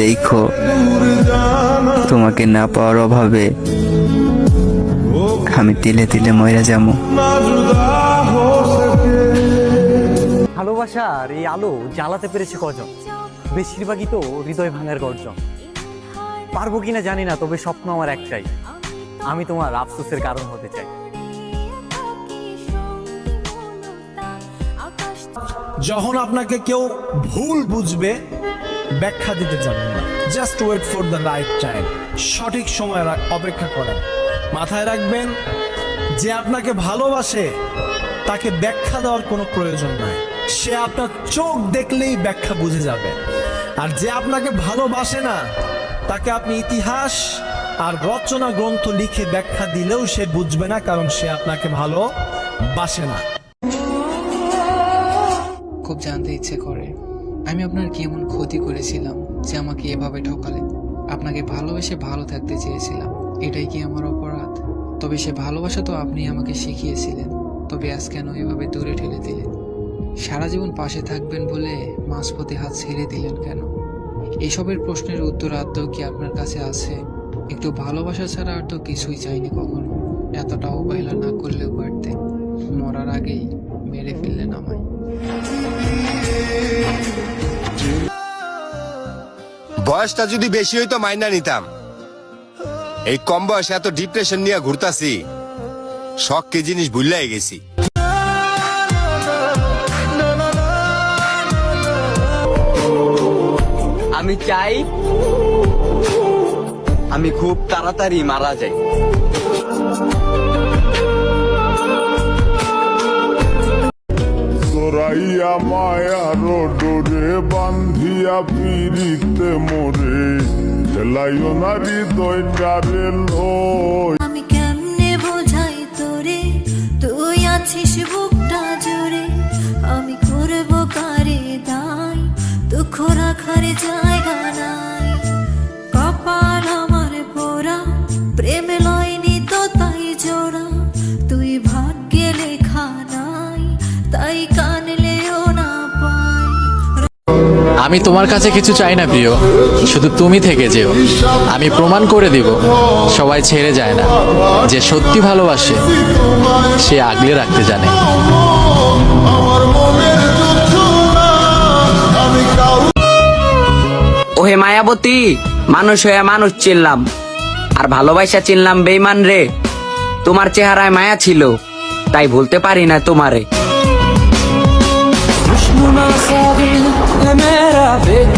দেখো তোমাকে না পাওয়ার অভাবে আমি তিলে তিলে ময়রা যাব। ভালোবাসার এই আলো জ্বালাতে পেরেছে কজন? বেশিরভাগই তো হৃদয় ভাঙার গর্জন। পারব কিনা জানি না তবে স্বপ্ন আমার একটাই। আমি তোমার আফসোসের কারণ হতে চাই। যখন আপনাকে কেউ ভুল বুঝবে ব্যাখ্যা দিতে যাবেন না। Just wait for the right time সঠিক সময় অপেক্ষা করেন। মাথায় রাখবেন, যে আপনাকে ভালোবাসে, তাকে ব্যাখ্যা দেওয়ার কোনো প্রয়োজন নাই। সে আপনার চোখ দেখলেই ব্যাখ্যা বুঝে যাবে। আর যে আপনাকে ভালোবাসে না, তাকে আপনি ইতিহাস আর রচনা গ্রন্থ লিখে ব্যাখ্যা দিলেও সে বুঝবে না, কারণ সে আপনাকে ভালোবাসে না। খুব জানতে ইচ্ছে করে। আমি আপনার কি এমন ক্ষতি করেছিলাম যে আমাকে এভাবে ঠকালেন আপনাকে ভালোবেসে ভালো থাকতে চেয়েছিলাম। এটাই কি আমার অপরাধ? তবে সে ভালোবাসা তো আপনি আমাকে শিখিয়েছিলেন। তবে আজ কেন এভাবে দূরে ঠেলে দিলেন? সারা জীবন পাশে থাকবেন বলে মাঝপথে হাত ছেড়ে দিলেন কেন? এসবের প্রশ্নের উত্তর আদৌ কি আপনার কাছে আছে? একটু ভালোবাসা ছাড়া আর তো কিছুই চাইনি কখনো। এতটা অবহেলা না করলেও পারতেন। মরার আগেই মেরে ফেললেন আমায়। বয়সটা যদি বেশি হইতো মাইনা নিতাম। এই কম বয়সে এত ডিপ্রেশন নিয়ে ঘুরতাছি, শখ কি জিনিস ভুললাই গেছি। আমি চাই আমি খুব তাড়াতাড়ি মারা যাই। জোরাইয়া মায়ার ডোরে বান্ধিয়া পিড়িতে মোরে। ঠেলাইও না দইটারে লই আমি কেমনে বোঝাই তোরে? তুই আছিস বুকটা জুড়ে। আমি করব কারে দাই দুঃখ রাখার জায়গা আমি তোমার কাছে কিছু চাই না প্রিয়। শুধু তুমি থেকে যেও। আমি প্রমাণ করে দিব, সবাই ছেড়ে যায় না। যে সত্যি ভালোবাসে, সে আগলে রাখতে জানে। ওহে মায়াবতী, মানুষ হয়ে মানুষ চিনলাম। আর ভালোবাসা চিনলাম বেইমান রে। তোমার চেহারায় মায়া ছিল, তাই ভুলতে পারি না তোমারে। verdade.